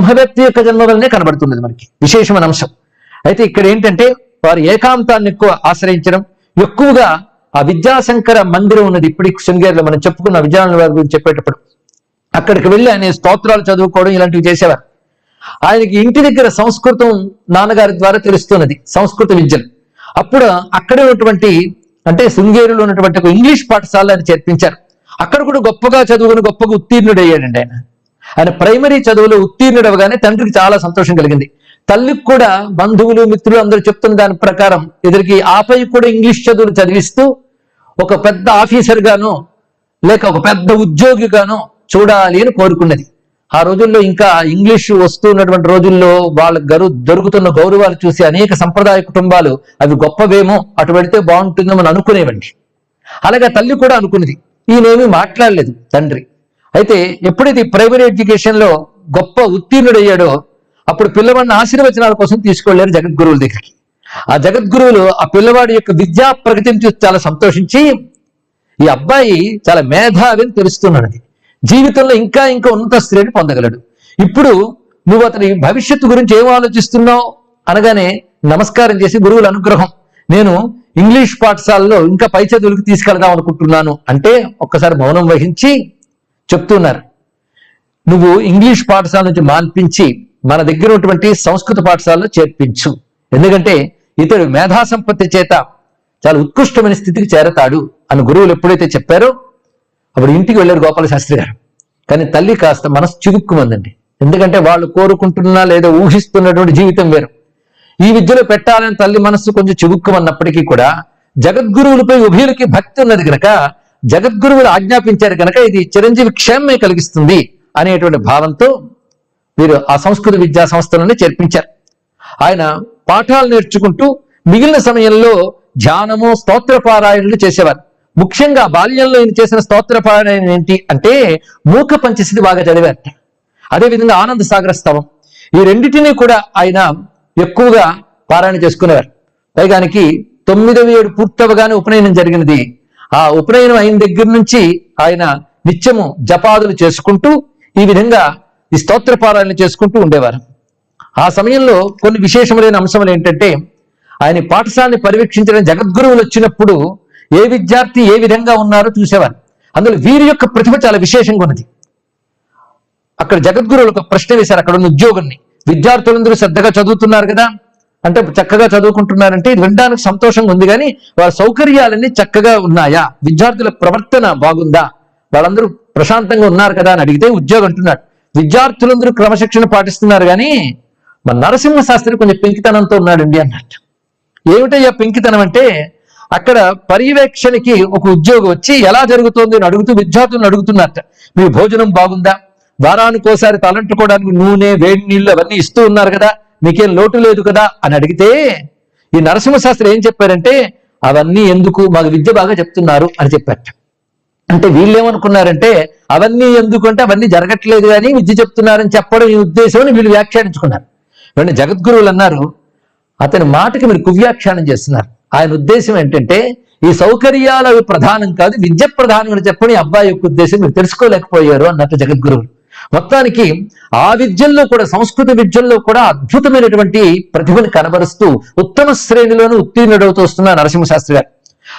బ్రహ్మవ్యక్తి యొక్క జన్మ వల్లనే కనబడుతున్నది మనకి. విశేషమైన అంశం. అయితే ఇక్కడ ఏంటంటే వారు ఏకాంతాన్ని ఎక్కువ ఆశ్రయించడం ఎక్కువగా ఆ విద్యాశంకర మందిరం ఉన్నది. ఇప్పటికి శృంగేరిలో మనం చెప్పుకున్న విద్యానంద వారి గురించి చెప్పేటప్పుడు. అక్కడికి వెళ్ళి ఆయన స్తోత్రాలు చదువుకోవడం ఇలాంటివి చేసేవారు. ఆయనకి ఇంటి దగ్గర సంస్కృతం నాన్నగారి ద్వారా తెలుస్తున్నది సంస్కృత విద్యలు అప్పుడు అక్కడే ఉన్నటువంటి అంటే శృంగేరిలో ఉన్నటువంటి ఇంగ్లీష్ పాఠశాల అని చేర్పించారు. అక్కడ కూడా గొప్పగా చదువుకుని గొప్పగా ఉత్తీర్ణుడయ్యాడండి ఆయన. ఆయన ప్రైమరీ చదువులో ఉత్తీర్ణుడు అవగానే తండ్రికి చాలా సంతోషం కలిగింది. తల్లికి కూడా బంధువులు మిత్రులు అందరూ చెప్తున్న దాని ప్రకారం ఇద్దరికి ఆపై కూడా ఇంగ్లీష్ చదువులు చదివిస్తూ ఒక పెద్ద ఆఫీసర్ గాను లేక ఒక పెద్ద ఉద్యోగిగాను చూడాలి అని కోరుకున్నది. ఆ రోజుల్లో ఇంకా ఇంగ్లీషు వస్తున్నటువంటి రోజుల్లో వాళ్ళ గరు దొరుకుతున్న గౌరవాలు చూసి అనేక సంప్రదాయ కుటుంబాలు అవి గొప్పవేమో అటు పెడితే బాగుంటుందో మనం అనుకునేవండి అలాగే తల్లి కూడా అనుకున్నది ఈయనేమీ మాట్లాడలేదు తండ్రి. అయితే ఎప్పుడైతే ప్రైమరీ ఎడ్యుకేషన్లో గొప్ప ఉత్తీర్ణుడయ్యాడో అప్పుడు పిల్లవాడిని ఆశీర్వచనాల కోసం తీసుకెళ్ళారు జగద్గురువుల దగ్గరికి. ఆ జగద్గురువులు ఆ పిల్లవాడి యొక్క విద్యా ప్రగతిని చూసి చాలా సంతోషించి ఈ అబ్బాయి చాలా మేధావి అని తెలుస్తున్నాడు జీవితంలో ఇంకా ఇంకా ఉన్నత శ్రేణి పొందగలడు. ఇప్పుడు నువ్వు అతని భవిష్యత్తు గురించి ఏం ఆలోచిస్తున్నావు అనగానే నమస్కారం చేసి గురువుల అనుగ్రహం. నేను ఇంగ్లీష్ పాఠశాలలో ఇంకా పై చదువులకు తీసుకెళ్దాం అనుకుంటున్నాను అంటే ఒక్కసారి మౌనం వహించి చెప్తున్నారు. నువ్వు ఇంగ్లీష్ పాఠశాల నుంచి మాన్పించి మన దగ్గర ఉన్నటువంటి సంస్కృత పాఠశాలలో చేర్పించు. ఎందుకంటే ఇతడు మేధా సంపత్తి చేత చాలా ఉత్కృష్టమైన స్థితికి చేరతాడు అని గురువులు ఎప్పుడైతే చెప్పారో అప్పుడు ఇంటికి వెళ్ళారు గోపాల శాస్త్రి గారు. కానీ తల్లి కాస్త మనసు చిగుక్కుమందండి. ఎందుకంటే వాళ్ళు కోరుకుంటున్నా లేదా ఊహిస్తున్నటువంటి జీవితం వేరు. ఈ విద్యలో పెట్టాలని తల్లి మనస్సు కొంచెం చిగుక్కుమన్నప్పటికీ కూడా జగద్గురువులపై ఉభయులకి భక్తి ఉన్నది కనుక జగద్గురువులు ఆజ్ఞాపించారు కనుక ఇది చిరంజీవి క్షేమమే కలిగిస్తుంది అనేటువంటి భావంతో వీరు ఆ సంస్కృత విద్యా సంస్థలని చేర్పించారు. ఆయన పాఠాలు నేర్చుకుంటూ మిగిలిన సమయంలో ధ్యానము స్తోత్ర పారాయణలు చేసేవారు. ముఖ్యంగా బాల్యంలో ఈయన చేసిన స్తోత్ర పారాయణ ఏంటి అంటే మూక పంచశతి బాగా చదివారట. అదేవిధంగా ఆనంద సాగర స్తవం. ఈ రెండింటినీ కూడా ఆయన ఎక్కువగా పారాయణ చేసుకునేవారు. పైగానికి తొమ్మిదవ ఏడు పూర్తవగానే ఉపనయనం జరిగినది ఆ ఉపనయనం అయిన దగ్గర నుంచి ఆయన నిత్యము జపాదులు చేసుకుంటూ ఈ విధంగా ఈ స్తోత్ర పారాయణ చేసుకుంటూ ఉండేవారు. ఆ సమయంలో కొన్ని విశేషములైన అంశములు ఏంటంటే ఆయన పాఠశాలని పర్యవేక్షించడం జగద్గురువులు వచ్చినప్పుడు ఏ విద్యార్థి ఏ విధంగా ఉన్నారో చూసేవారు. అందులో వీరి యొక్క ప్రతిభ చాలా విశేషంగా ఉన్నది. అక్కడ జగద్గురువులు ఒక ప్రశ్న వేశారు అక్కడ ఉన్న ఉద్యోగుల్ని. విద్యార్థులందరూ శ్రద్ధగా చదువుతున్నారు కదా. అంటే చక్కగా చదువుకుంటున్నారంటే వినడానికి సంతోషంగా ఉంది కానీ వాళ్ళ సౌకర్యాలన్నీ చక్కగా ఉన్నాయా? విద్యార్థుల ప్రవర్తన బాగుందా? వాళ్ళందరూ ప్రశాంతంగా ఉన్నారు కదా అని అడిగితే ఉద్యోగం అంటున్నాడు. విద్యార్థులందరూ క్రమశిక్షణ పాటిస్తున్నారు కానీ మన నరసింహ శాస్త్రి కొంచెం పెంకితనంతో ఉన్నాడండి అన్నట్టు ఏమిటయ్యా పెంకితనం అంటే అక్కడ పర్యవేక్షణకి ఒక ఉద్యోగం వచ్చి ఎలా జరుగుతోంది అని అడుగుతూ విద్యార్థులను అడుగుతున్నట్ట. మీ భోజనం బాగుందా? వారానికోసారి తలంటుకోవడానికి నూనె వేడి నీళ్ళు అవన్నీ ఇస్తూ ఉన్నారు కదా. మీకేం లోటు లేదు కదా అని అడిగితే ఈ నరసింహశాస్త్రి ఏం చెప్పారంటే అవన్నీ ఎందుకు? మాకు విద్య బాగా చెప్తున్నారు అని చెప్పారు అంటే వీళ్ళు ఏమనుకున్నారంటే అవన్నీ ఎందుకంటే అవన్నీ జరగట్లేదు కానీ విద్య చెప్తున్నారని చెప్పడం ఈ ఉద్దేశం అని వీళ్ళు వ్యాఖ్యానించుకున్నారు. వెంటనే జగద్గురువులు అన్నారు అతని మాటకి మీరు కువ్యాఖ్యానం చేస్తున్నారు. ఆయన ఉద్దేశం ఏంటంటే ఈ సౌకర్యాలు ప్రధానం కాదు విద్య ప్రధానం అని చెప్పని అబ్బాయి యొక్క ఉద్దేశం మీరు తెలుసుకోలేకపోయారు అన్నట్టు జగద్గురువులు. మొత్తానికి ఆ విద్యల్లో కూడా సంస్కృత విద్యల్లో కూడా అద్భుతమైనటువంటి ప్రతిభను కనబరుస్తూ ఉత్తమ శ్రేణిలోనే ఉత్తీర్ణుడవుతూ వస్తున్న నరసింహశాస్త్రి గారు.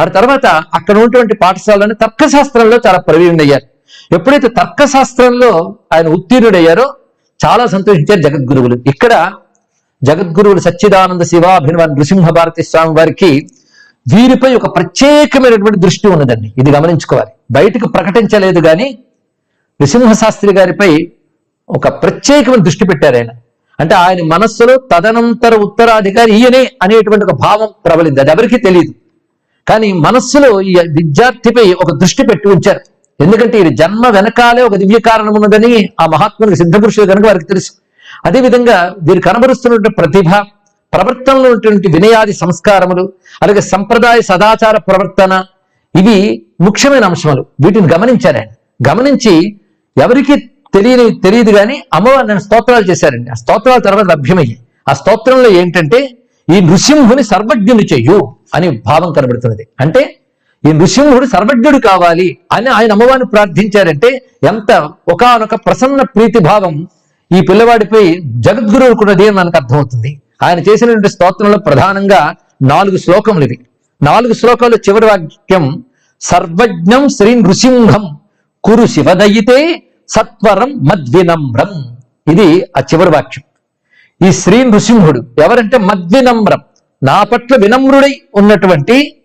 ఆ తర్వాత అక్కడ ఉన్నటువంటి పాఠశాలలోని తర్కశాస్త్రంలో చాలా ప్రవీణుడయ్యారు ఎప్పుడైతే తర్కశాస్త్రంలో ఆయన ఉత్తీర్ణుడయ్యారో చాలా సంతోషించారు జగద్గురువులు. ఇక్కడ జగద్గురువులు సచ్చిదానంద శివాభినవ నృసింహ భారతి స్వామి వారికి వీరిపై ఒక ప్రత్యేకమైనటువంటి దృష్టి ఉన్నదండి. ఇది గమనించుకోవాలి. బయటకు ప్రకటించలేదు కానీ నృసింహశాస్త్రి గారిపై ఒక ప్రత్యేకమైన దృష్టి పెట్టారు ఆయన. అంటే ఆయన మనస్సులో తదనంతర ఉత్తరాధికారి ఈయనే అనేటువంటి ఒక భావం ప్రబలింది. అది ఎవరికి తెలియదు కానీ మనస్సులో ఈ విద్యార్థిపై ఒక దృష్టి పెట్టి ఉంచారు. ఎందుకంటే ఈ జన్మ వెనకాలే ఒక దివ్య కారణం ఉన్నదని ఆ మహాత్మునికి సిద్ధపురుషులు కనుక వారికి తెలుసు. అదేవిధంగా వీరు కనబరుస్తున్నటువంటి ప్రతిభ ప్రవర్తనలో ఉన్నటువంటి వినయాది సంస్కారములు అలాగే సంప్రదాయ సదాచార ప్రవర్తన ఇవి ముఖ్యమైన అంశములు. వీటిని గమనించారు ఆయన. గమనించి ఎవరికి తెలియని తెలియదు కానీ అమ్మవారు నన్ను స్తోత్రాలు చేశారండి. ఆ స్తోత్రాల తర్వాత లభ్యమయ్యాయి. ఆ స్తోత్రంలో ఏంటంటే ఈ నృసింహుని సర్వజ్ఞుని చెయ్యు అని భావం కనబడుతున్నది. అంటే ఈ నృసింహుడు సర్వజ్ఞుడు కావాలి అని ఆయన అమ్మవారిని ప్రార్థించారంటే ఎంత ఒకానొక ప్రసన్న ప్రీతి భావం ఈ పిల్లవాడిపై జగద్గురువుకున్నది అని మనకు అర్థమవుతుంది. ఆయన చేసినటువంటి స్తోత్రంలో ప్రధానంగా నాలుగు శ్లోకములు ఇవి. నాలుగు శ్లోకాలు చివరి వాక్యం సర్వజ్ఞం శ్రీ నృసింహం. కురు శివదయితే సత్వరం మద్వినమ్రం. ఇది ఆ చివరి వాక్యం. ఈ శ్రీ నృసింహుడు ఎవరంటే మద్వినమ్రం. నా పట్ల వినమ్రుడై ఉన్నటువంటి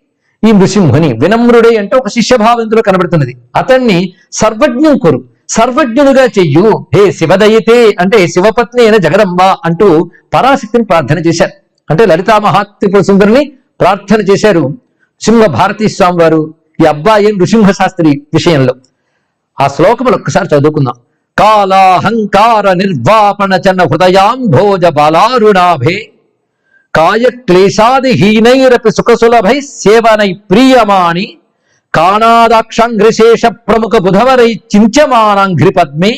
ఈ నృసింహుని. వినమ్రుడై అంటే ఒక శిష్యభావంతులో కనబడుతున్నది. అతన్ని సర్వజ్ఞం కొరు. సర్వజ్ఞుడుగా చెయ్యు. హే శివదయితే అంటే శివపత్ని అయిన జగదంబ అంటూ పరాశక్తిని ప్రార్థన చేశారు. అంటే లలితా మహాత్రిపుర సుందరిని ప్రార్థన చేశారు సింహ భారతీ స్వామి వారు. ఈ అబ్బాయి నృసింహ శాస్త్రి విషయంలో. ఆ శ్లోకములు ఒక్కసారి చదువుకుందాం. కాలాహంకార నిర్వాపణ చన్న హృదయాం భోజ బాలారుణాభే. కాయ క్లేశాదిహీనైరపి సుఖసులభై సేవనై ప్రియమాణి. కాణాదాక్షాంఘ్రిశేష ప్రముఖ బుధవరై చించమానాంఘ్రి పద్మే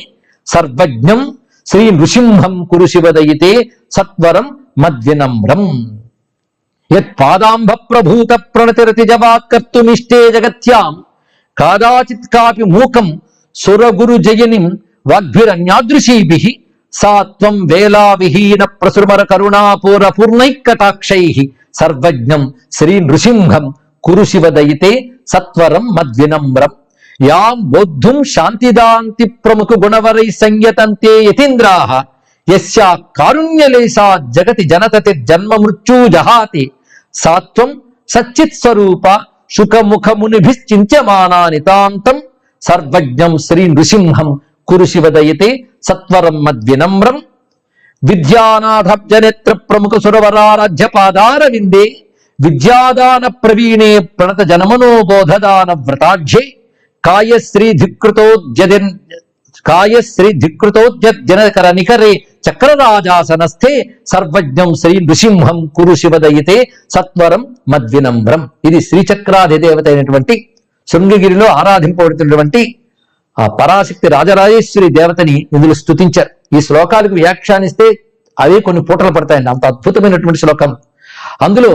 సర్వజ్ఞం శ్రీ నృసింహం కురుశివదయితే సత్వరం మద్వినమ్రం యత్పాదాంబ ప్రభూత ప్రణతిరతి జవాత్కర్తుమిష్టే జగత్యాం. కాదాచిత్ కాపి మూకం సురగురు జయనిం వాగ్భిరన్యాదృశీభి సాత్వం వేలా విహీన ప్రసుమర కరుణాపూర పూర్ణైకటాక్షై సర్వజ్ఞం శ్రీ నృసింహం కురు శివదయితే సత్వరం మద్వినమ్రం. యాం బోద్ధుం శాంతిదాంతి ప్రముఖ గుణవరై సంయతంతే యతీంద్రాహ యస్యా కారుణ్యలేశా జగతి జనతతి జన్మ మృత్యూ జహాతి. సాత్వం సచ్చిత్ స్వరూప శుకముఖమునిభిశ్చింత్యమానా తాంతం సర్వజ్ఞం శ్రీ నృసింహం కురుశివదయతే సత్వరం మద్వినమ్రం. విద్యానాథబ్జనేత్ర ప్రముఖ సురవరారాధ్య పాదార విందే విద్యాదాన ప్రవీణే ప్రణత జనమనోబోధదాన వ్రతాఢ్యే కాయశ్రీ ధికృతోద్యన్ కాయశ్రీ ధికృతోద్యనకర నికరే చక్రరాజాసనస్థే. సర్వజ్ఞం శ్రీ నృసింహం కురు శివదయితే సత్వరం మద్వినమ్రం. ఇది శ్రీచక్రాధిదేవత అయినటువంటి శృంగగిరిలో ఆరాధింపబడుతున్నటువంటి ఆ పరాశక్తి రాజరాజేశ్వరి దేవతని ఇందులో స్తుతించారు. ఈ శ్లోకాలకు వ్యాఖ్యానిస్తే అవే కొన్ని పూటలు పడతాయండి. అంత అద్భుతమైనటువంటి శ్లోకం. అందులో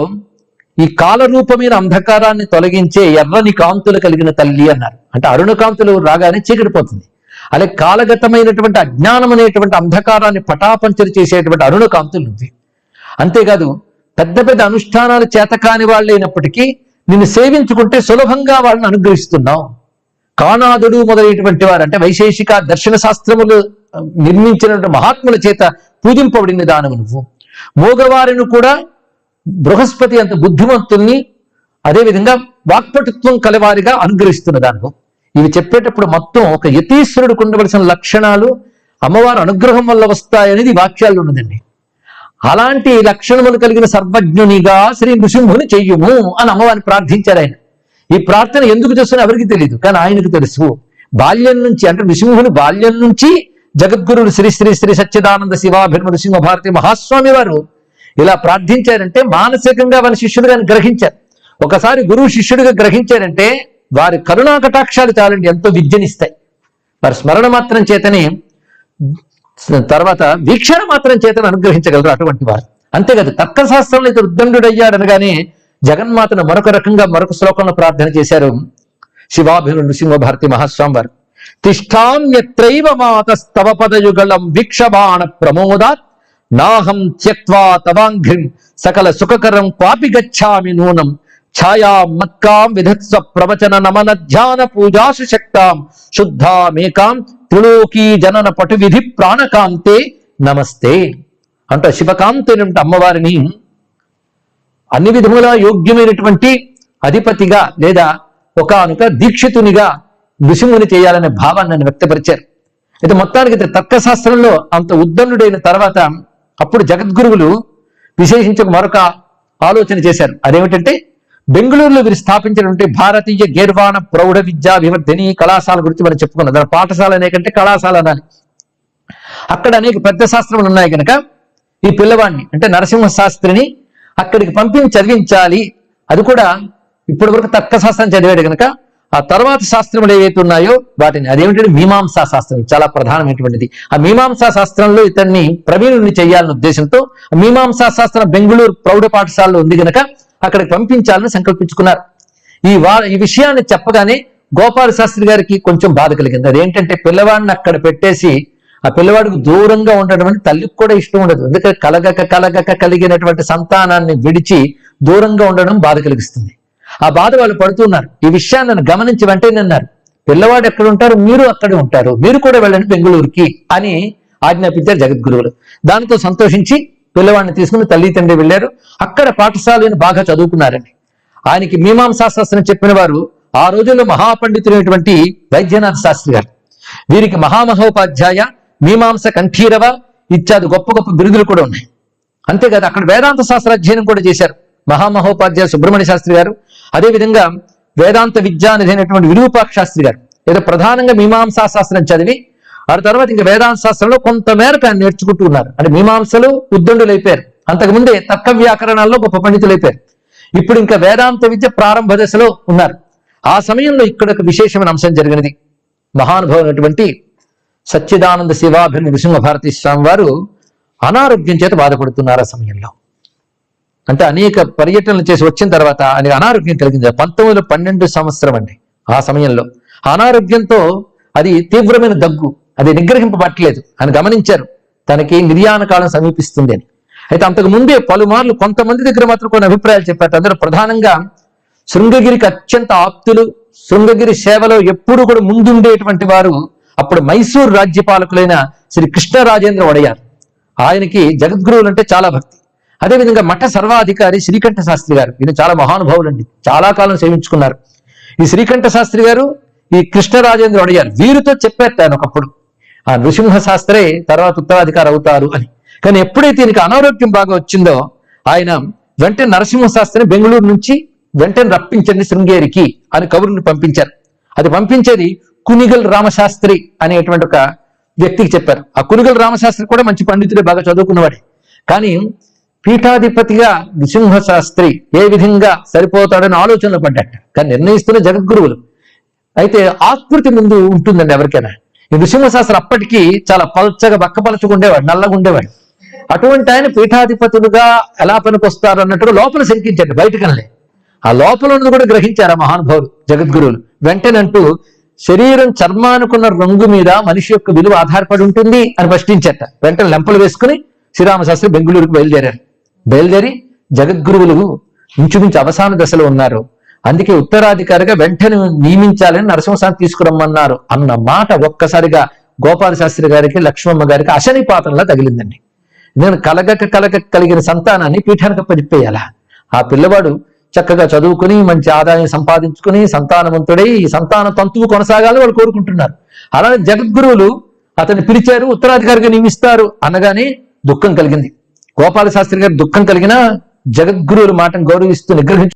ఈ కాలరూపమైన అంధకారాన్ని తొలగించే ఎర్రని కాంతులు కలిగిన తల్లి అన్నారు. అంటే అరుణ కాంతులు రాగానే చీకటిపోతుంది అలాగే కాలగతమైనటువంటి అజ్ఞానం అనేటువంటి అంధకారాన్ని పటాపంచరు చేసేటువంటి అరుణ కాంతులు ఉంది అంతేకాదు పెద్ద పెద్ద అనుష్ఠానాలు చేతకాని వాళ్ళైనప్పటికీ నిన్ను సేవించుకుంటే సులభంగా వాళ్ళని అనుగ్రహిస్తున్నావు కానాదుడు మొదలైనటువంటి వారు అంటే వైశేషిక దర్శన శాస్త్రములు నిర్మించినటువంటి మహాత్ముల చేత పూజింపబడిన దానము నువ్వు. మోగవారిని కూడా బృహస్పతి అంత బుద్ధిమంతుల్ని అదేవిధంగా వాక్పటుత్వం కలవారిగా అనుగ్రహిస్తున్న దానము ఇవి చెప్పేటప్పుడు మొత్తం ఒక యతీశ్వరుడికి ఉండవలసిన లక్షణాలు అమ్మవారి అనుగ్రహం వల్ల వస్తాయనేది వాక్యాలు వాక్యాల్లో ఉన్నదండి. అలాంటి లక్షణములు కలిగిన సర్వజ్ఞునిగా శ్రీ నృసింహుని చెయ్యుము అని అమ్మవారిని ప్రార్థించారు ఆయన. ఈ ప్రార్థన ఎందుకు చేస్తున్నా ఎవరికి తెలియదు కానీ ఆయనకు తెలుసు. బాల్యం నుంచి అంటే నృసింహుని బాల్యం నుంచి జగద్గురుడు శ్రీ శ్రీ శ్రీ సచ్చిదానంద శివాభిర్మ నృసింహ భారతి మహాస్వామి వారు ఇలా ప్రార్థించారంటే మానసికంగా వారి శిష్యుడుగా గ్రహించారు. ఒకసారి గురువు శిష్యుడిగా గ్రహించారంటే వారి కరుణా కటాక్షాలు చాలండి ఎంతో విద్యనిస్తాయి. వారి స్మరణ మాత్రం చేతనే తర్వాత వీక్షణ మాత్రం చేతను అనుగ్రహించగలరు అటువంటి వారు. అంతేకాదు తర్కశాస్త్రంలో ఇతడు ఉద్దండుడయ్యాడు అనగానే జగన్మాతను మరొక రకంగా మరొక శ్లోకంలో ప్రార్థన చేశారు శివాభిను నృసింహ భారతి మహాస్వామి వారు తిష్టామ్యత్రైవ మాతస్తవ పదయుగళం వీక్షబాణ ప్రమోదాత్ నాహం త్యక్వా తవాంఘ్రిం సకల సుఖకరం క్వాపి గచ్చామి నూనం ఛాయా మత్కాం విధత్స ప్రవచన నమన ధ్యాన పూజాసు శక్తాం శుద్ధామేకాం త్రిలోకీ జనన పటు విధి ప్రాణకాంతే నమస్తే. అంట శివకాంతైనటువంటి అమ్మవారిని అన్ని విధముల యోగ్యమైనటువంటి అధిపతిగా లేదా ఒకనొక దీక్షితునిగా నృసింహుని చేయాలనే భావాన్ని నన్ను వ్యక్తపరిచారు. అయితే మొత్తానికి అయితే తర్కశాస్త్రంలో అంత ఉద్దండుడైన తర్వాత అప్పుడు జగద్గురువులు విశేషించక మరొక ఆలోచన చేశారు. అదేమిటంటే బెంగళూరులో వీరు స్థాపించినటువంటి భారతీయ గేర్వాణ ప్రౌఢ విద్యా వివర్ధిని కళాశాల గురించి మనం చెప్పుకున్నాం. దాని పాఠశాల అనేకంటే కళాశాల అనాలి. అక్కడ అనేక పెద్ద శాస్త్రములు ఉన్నాయి కనుక ఈ పిల్లవాడిని అంటే నరసింహ శాస్త్రిని అక్కడికి పంపించి చదివించాలి. అది కూడా ఇప్పటి వరకు తక్క శాస్త్రం చదివాడు కనుక ఆ తర్వాత శాస్త్రములు ఏవైతే ఉన్నాయో వాటిని అదేమిటంటే మీమాంసా శాస్త్రం చాలా ప్రధానమైనటువంటిది. ఆ మీమాంసా శాస్త్రంలో ఇతన్ని ప్రవీణుని చేయాలనే ఉద్దేశంతో మీమాంసా శాస్త్రం బెంగళూరు ప్రౌఢ పాఠశాలలో ఉంది కనుక అక్కడికి పంపించాలని సంకల్పించుకున్నారు. ఈ వా ఈ విషయాన్ని చెప్పగానే గోపాల శాస్త్రి గారికి కొంచెం బాధ కలిగింది. అదేంటంటే పిల్లవాడిని అక్కడ పెట్టేసి ఆ పిల్లవాడికి దూరంగా ఉండడం అంటే తల్లికి కూడా ఇష్టం ఉండదు. ఎందుకంటే కలగక కలగక కలిగినటువంటి సంతానాన్ని విడిచి దూరంగా ఉండడం బాధ కలిగిస్తుంది. ఆ బాధ వాళ్ళు పడుతున్నారు ఈ విషయాన్ని నన్ను గమనించి వెంటనే అన్నారు. పిల్లవాడు ఎక్కడ ఉంటారు? మీరు అక్కడే ఉంటారు. మీరు కూడా వెళ్ళండి బెంగళూరుకి అని ఆజ్ఞాపించారు జగద్గురువులు. దానితో సంతోషించి పిల్లవాడిని తీసుకుని తల్లి తండ్రి వెళ్ళారు. అక్కడ పాఠశాలను బాగా చదువుకున్నారండి. ఆయనకి మీమాంసా శాస్త్రం చెప్పిన వారు ఆ రోజుల్లో మహాపండితులైనటువంటి వైద్యనాథ శాస్త్రి గారు. వీరికి మహామహోపాధ్యాయ మీమాంస కంఠీరవ ఇత్యాది గొప్ప గొప్ప బిరుదులు కూడా ఉన్నాయి. అంతేకాదు అక్కడ వేదాంత శాస్త్ర అధ్యయనం కూడా చేశారు. మహామహోపాధ్యాయ సుబ్రహ్మణ్య శాస్త్రి గారు. అదేవిధంగా వేదాంత విద్యానిధి అయినటువంటి విరూపాక్ష శాస్త్రి గారు. ఏదో ప్రధానంగా మీమాంసా శాస్త్రం చదివి ఆ తర్వాత ఇంకా వేదాంత శాస్త్రంలో కొంత మేరకు ఆయన నేర్చుకుంటూ ఉన్నారు. అంటే మీమాంసలు ఉద్దండులు అయిపోయారు అంతకుముందే తర్క వ్యాకరణాల్లో గొప్ప పండితులు అయిపోయారు ఇప్పుడు ఇంకా వేదాంత విద్య ప్రారంభ దశలో ఉన్నారు. ఆ సమయంలో ఇక్కడ ఒక విశేషమైన అంశం జరిగినది. మహానుభావునటువంటి సచ్చిదానంద శివాభిని నృసింహ భారతీ స్వామి వారు అనారోగ్యం చేత బాధపడుతున్నారు ఆ సమయంలో. అంటే అనేక పర్యటనలు చేసి వచ్చిన తర్వాత ఆయనకి అనారోగ్యం కలిగింది. పంతొమ్మిది పన్నెండు సంవత్సరం అండి ఆ సమయంలో. అనారోగ్యంతో అది తీవ్రమైన దగ్గు. అది నిగ్రహింపబట్టలేదు. అని గమనించారు. తనకి నిర్యాణ కాలం సమీపిస్తుంది అని. అయితే అంతకు ముందే పలుమార్లు కొంతమంది దగ్గర మాత్రం కొన్ని అభిప్రాయాలు చెప్పారు. అందరూ ప్రధానంగా శృంగగిరికి అత్యంత ఆప్తులు శృంగగిరి సేవలో ఎప్పుడు కూడా ముందుండేటువంటి వారు అప్పుడు మైసూరు రాజ్యపాలకులైన శ్రీ కృష్ణరాజేంద్ర ఒడయార్. ఆయనకి జగద్గురువులు అంటే చాలా భక్తి. అదేవిధంగా మఠ సర్వాధికారి శ్రీకంఠ శాస్త్రి గారు. ఈయన చాలా మహానుభావులు అండి చాలా కాలం సేవించుకున్నారు. ఈ శ్రీకంఠ శాస్త్రి గారు ఈ కృష్ణరాజేంద్ర ఒడయార్ వీరితో చెప్పారు ఆయన ఒకప్పుడు. ఆ నృసింహ శాస్త్రే తర్వాత ఉత్తరాధికారి అవుతారు అని. కానీ ఎప్పుడైతే ఈయనకి అనారోగ్యం బాగా వచ్చిందో ఆయన వెంటనే నరసింహ శాస్త్రిని బెంగళూరు నుంచి వెంటనే రప్పించండి శృంగేరికి అని కవురుని పంపించారు. అది పంపించేది కునిగల్ రామశాస్త్రి అనేటువంటి ఒక వ్యక్తికి చెప్పారు. ఆ కునిగల్ రామశాస్త్రి కూడా మంచి పండితుడే బాగా చదువుకున్నవాడే. కానీ పీఠాధిపతిగా నృసింహ శాస్త్రి ఏ విధంగా సరిపోతాడని ఆలోచనలు పడ్డాట. కానీ నిర్ణయిస్తున్న జగద్గురువులు. అయితే ఆకృతి ముందు ఉంటుందండి ఎవరికైనా. నృసింహశాస్త్రి అప్పటికి చాలా పల్చగా బక్కపలచుకుండేవాడు నల్లగా ఉండేవాడు అటువంటి ఆయన పీఠాధిపతులుగా ఎలా పనికొస్తారు అన్నట్టుగా లోపల శంకించండి బయటకనలే. ఆ లోపల ఉన్నది కూడా గ్రహించారు ఆ మహానుభావులు జగద్గురువులు. వెంటనంటూ శరీరం చర్మానుకున్న రంగు మీద మనిషి యొక్క విలువ ఆధారపడి ఉంటుంది అని ప్రశ్నించట. వెంటనే లెంపలు వేసుకుని శ్రీరామశాస్త్రి బెంగళూరుకు బయలుదేరారు. బయలుదేరి జగద్గురువులు ఇంచుమించు అవసాన దశలో ఉన్నారు. అందుకే ఉత్తరాధికారిగా వెంటనే నియమించాలని నరసింహస్వామి తీసుకురమ్మన్నారు అన్న మాట ఒక్కసారిగా గోపాల శాస్త్రి గారికి లక్ష్మమ్మ గారికి అశని పాత్రలా తగిలిందండి. నేను కలగక కలగక కలిగిన సంతానాన్ని పీఠానికి అప్పచెప్పేయాలా ఆ పిల్లవాడు చక్కగా చదువుకుని మంచి ఆదాయం సంపాదించుకుని సంతానవంతుడై ఈ సంతాన తంతువు కొనసాగాలని వాళ్ళు కోరుకుంటున్నారు. అలానే జగద్గురువులు అతన్ని పిలిచారు ఉత్తరాధికారిగా నియమిస్తారు అనగానే దుఃఖం కలిగింది. గోపాల శాస్త్రి గారు దుఃఖం కలిగిన జగద్గురువుల మాటను గౌరవిస్తూ నిగ్రహించు